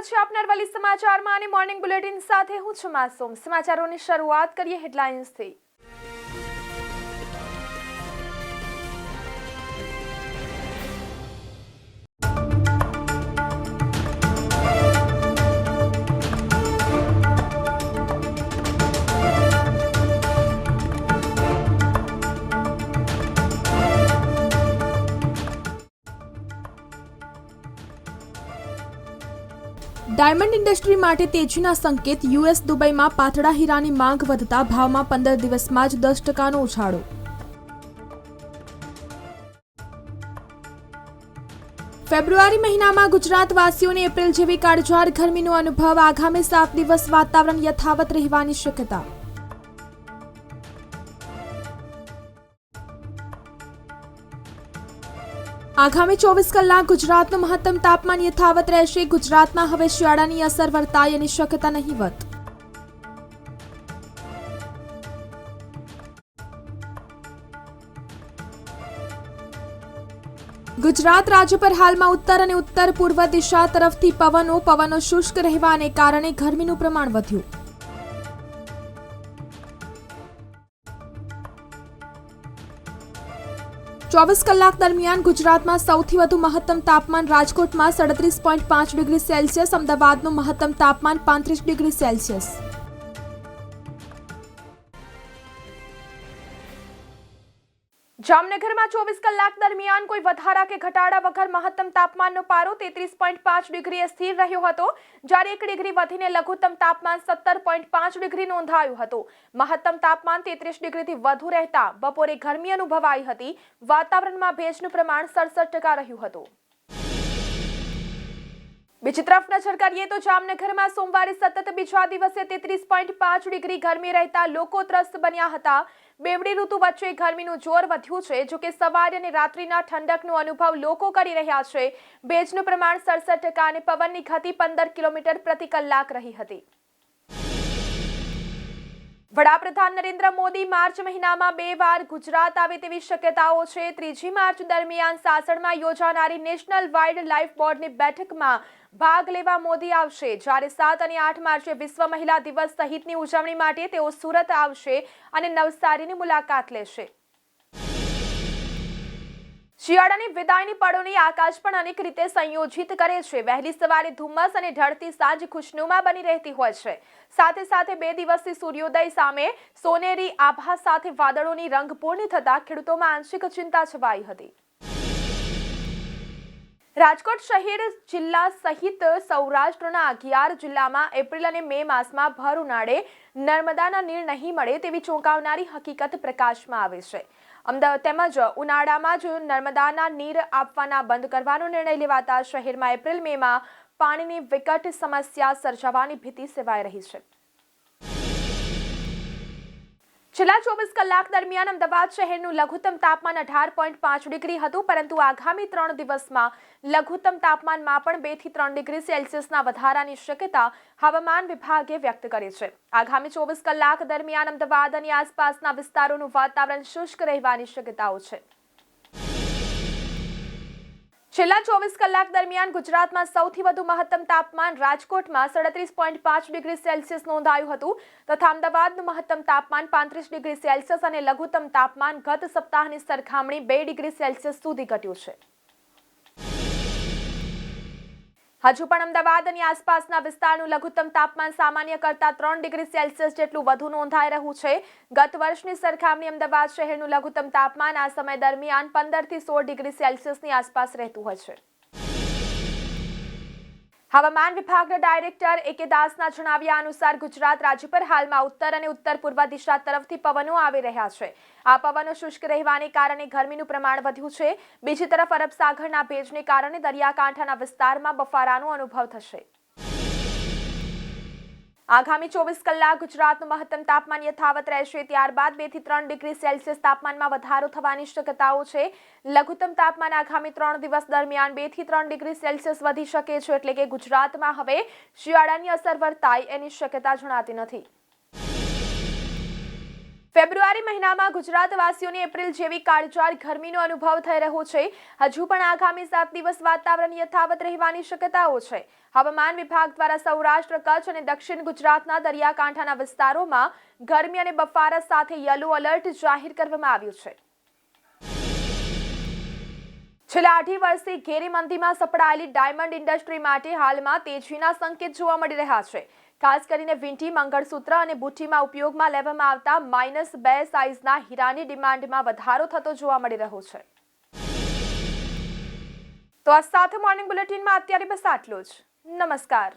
સ્વાગત છે આપનાર વાલી સમાચારમાં અને મોર્નિંગ બુલેટિન સાથે હું છું માસૂમ. સમાચારોની શરૂઆત કરીએ હેડલાઇન્સથી ડાયમંડ ઇન્ડસ્ટ્રી માટે તેજીના સંકેત યુએસ દુબઈમાં પાતળા હીરાની માંગ વધતા ભાવમાં પંદર દિવસમાં જ દસ ટકાનો ઉછાળો. ફેબ્રુઆરી મહિનામાં ગુજરાતવાસીઓને એપ્રિલ જેવી કાળઝાળ ગરમીનો અનુભવ. આગામી સાત દિવસ વાતાવરણ યથાવત રહેવાની શક્યતા. આગામી ચોવીસ કલાક ગુજરાતનું મહત્તમ તાપમાન યથાવત રહેશે. ગુજરાતમાં હવે શિયાળાની અસર વર્તાય એની શક્યતા નહીવત ગુજરાત રાજ્ય પર હાલમાં ઉત્તર અને ઉત્તર પૂર્વ દિશા તરફથી પવનો પવનો શુષ્ક રહેવાને કારણે ગરમીનું પ્રમાણ વધ્યું. ચોવીસ કલાક દરમિયાન ગુજરાતમાં સૌથી વધુ મહત્તમ તાપમાન રાજકોટમાં સડત્રીસ પોઈન્ટ પાંચ ડિગ્રી સેલ્સિયસ, અમદાવાદનું મહત્તમ તાપમાન પાંત્રીસ ડિગ્રી સેલ્સિયસ. જામનગરમાં ચોવીસ કલાક દરમિયાન કોઈ વધારા કે ઘટાડા વગર મહત્તમ તાપમાનનો પારો તેત્રીસ પોઈન્ટ પાંચ ડિગ્રીએ સ્થિર રહ્યો હતો. જ્યારે એક ડિગ્રી વધીને લઘુત્તમ તાપમાન સત્તર પોઈન્ટ પાંચ ડિગ્રી નોંધાયું હતું. મહત્તમ તાપમાન તેત્રીસ ડિગ્રીથી વધુ રહેતા બપોરે ગરમી અનુભવાઈ હતી. વાતાવરણમાં ભેજનું પ્રમાણ સડસઠ ટકા રહ્યું હતું. બીજી તરફ કરીએ તો જામનગરમાં સોમવારે સતત બીજા દિવસે તેત્રીસ પોઈન્ટ પાંચ ડિગ્રી ગરમી રહેતા લોકો ત્રસ્ત બન્યા હતા. બેવડી ઋતુ વચ્ચે ગરમીનું જોર વધ્યું છે, જોકે સવારે અને રાત્રિના ઠંડકનો અનુભવ લોકો કરી રહ્યા છે. ભેજનું પ્રમાણ સડસઠ ટકા અને પવનની ગતિ પંદર કિલોમીટર પ્રતિ કલાક રહી હતી. વડાપ્રધાન નરેન્દ્ર મોદી માર્ચ મહિનામાં બે વાર ગુજરાત આવે તેવી શક્યતાઓ છે. ત્રીજી માર્ચ દરમિયાન સાસણમાં યોજાનારી નેશનલ વાઇલ્ડ લાઇફ બોર્ડની બેઠકમાં ભાગ લેવા મોદી આવશે. જ્યારે સાત અને આઠ માર્ચે વિશ્વ મહિલા દિવસ સહિતની ઉજવણી માટે તેઓ સુરત આવશે અને નવસારીની મુલાકાત લેશે. શિયાળાની વિદાયની પળોની આકાશ પણ અનેક રીતે સંયોજિત કરે છે. વહેલી સવારે ધુમ્મસ અને ઢળતી સાંજ ખુશનુમા બની રહેતી હોય છે. સાથે સાથે બે દિવસથી સૂર્યોદય સામે સોનેરી આભા સાથે વાદળોની રંગપૂર્ણ થતા ખેડૂતોમાં આંશિક ચિંતા છવાઈ હતી. રાજકોટ શહેર જિલ્લા સહિત સૌરાષ્ટ્રના અગિયાર જિલ્લામાં એપ્રિલ અને મે માસમાં ભર ઉનાળે નર્મદાના નીર નહીં મળે તેવી ચોંકાવનારી હકીકત પ્રકાશમાં આવે છે. અમદાવાદ તેમજ ઉનાળામાં જ નર્મદાના નીર આપવાના બંધ કરવાનો નિર્ણય લેવાતા શહેરમાં એપ્રિલ મેમાં પાણીની વિકટ સમસ્યા સર્જાવાની ભીતિ સેવાઈ રહી છે. છેલ્લા ચોવીસ કલાક દરમિયાન અમદાવાદ શહેરનું લઘુત્તમ તાપમાન અઢાર પોઈન્ટ પાંચ ડિગ્રી હતું, પરંતુ આગામી ત્રણ દિવસમાં લઘુત્તમ તાપમાનમાં પણ બેથી ત્રણ ડિગ્રી સેલ્સિયસના વધારાની શક્યતા હવામાન વિભાગે વ્યક્ત કરી છે. આગામી ચોવીસ કલાક દરમિયાન અમદાવાદ અને આસપાસના વિસ્તારોનું વાતાવરણ શુષ્ક રહેવાની શક્યતાઓ છે. છેલ્લા ચોવીસ કલાક દરમિયાન ગુજરાતમાં સૌથી વધુ મહત્તમ તાપમાન રાજકોટમાં સડત્રીસ પોઈન્ટ પાંચ ડિગ્રી સેલ્સિયસ નોંધાયું હતું તથા અમદાવાદનું મહત્તમ તાપમાન પાંત્રીસ ડિગ્રી સેલ્સિયસ અને લઘુત્તમ તાપમાન ગત સપ્તાહની સરખામણી બે ડિગ્રી સેલ્સિયસ સુધી ઘટ્યું છે. હજુ પણ અમદાવાદ અને આસપાસના વિસ્તારનું લઘુત્તમ તાપમાન સામાન્ય કરતા ત્રણ ડિગ્રી સેલ્સિયસ જેટલું વધુ નોંધાઈ રહ્યું છે. ગત વર્ષની સરખામણી અમદાવાદ શહેરનું લઘુત્તમ તાપમાન આ સમય દરમિયાન પંદરથી સોળ ડિગ્રી સેલ્સિયસની આસપાસ રહેતું હોય છે. હવામાન વિભાગના ડાયરેક્ટર એકે દાસના જણાવ્યા અનુસાર ગુજરાત રાજ્ય પર હાલમાં ઉત્તર અને ઉત્તર પૂર્વ દિશા તરફથી પવનો આવી રહ્યા છે. આ પવનો શુષ્ક રહેવાને કારણે ગરમીનું પ્રમાણ વધ્યું છે. બીજી તરફ અરબ સાગરના ભેજને કારણે દરિયાકાંઠાના વિસ્તારમાં બફારાનો અનુભવ થશે. આગામી ચોવીસ કલાક ગુજરાતનું મહત્તમ તાપમાન યથાવત રહેશે. ત્યારબાદ બેથી ત્રણ ડિગ્રી સેલ્સિયસ તાપમાનમાં વધારો થવાની શક્યતાઓ છે. લઘુત્તમ તાપમાન આગામી ત્રણ દિવસ દરમિયાન બેથી ત્રણ ડિગ્રી સેલ્સિયસ વધી શકે છે. એટલે કે ગુજરાતમાં હવે શિયાળાની અસર વર્તાય એની શક્યતા જણાતી નથી. ફેબ્રુઆરી મહિનામાં ગુજરાતવાસીઓને એપ્રિલ જેવી કાળજાળ ગરમીનો અનુભવ થઈ રહ્યો છે. હજુ પણ આગામી સાત દિવસ વાતાવરણ યથાવત રહેવાની શક્યતાઓ છે. હવામાન વિભાગ દ્વારા સૌરાષ્ટ્ર, કચ્છ અને દક્ષિણ ગુજરાતના દરિયાકાંઠાના વિસ્તારોમાં ગરમી અને બફારા સાથે યલો એલર્ટ જાહેર કરવામાં આવ્યું છે. છેલ્લા અઢી વર્ષથી ઘેરી મંદીમાં સપડાયેલી ડાયમંડ ઇન્ડસ્ટ્રી માટે હાલમાં તેજીના સંકેત જોવા મળી રહ્યા છે. ખાસ કરીને વીંટી, મંગળસૂત્ર અને બુટ્ટીમાં ઉપયોગમાં લેવામાં આવતા માઇનસ બે સાઇઝના હીરાની ડિમાન્ડમાં વધારો થતો જોવા મળી રહ્યો છે. તો આ સાથે મોર્નિંગ બુલેટિનમાં અત્યારે બસ આટલું જ. નમસ્કાર.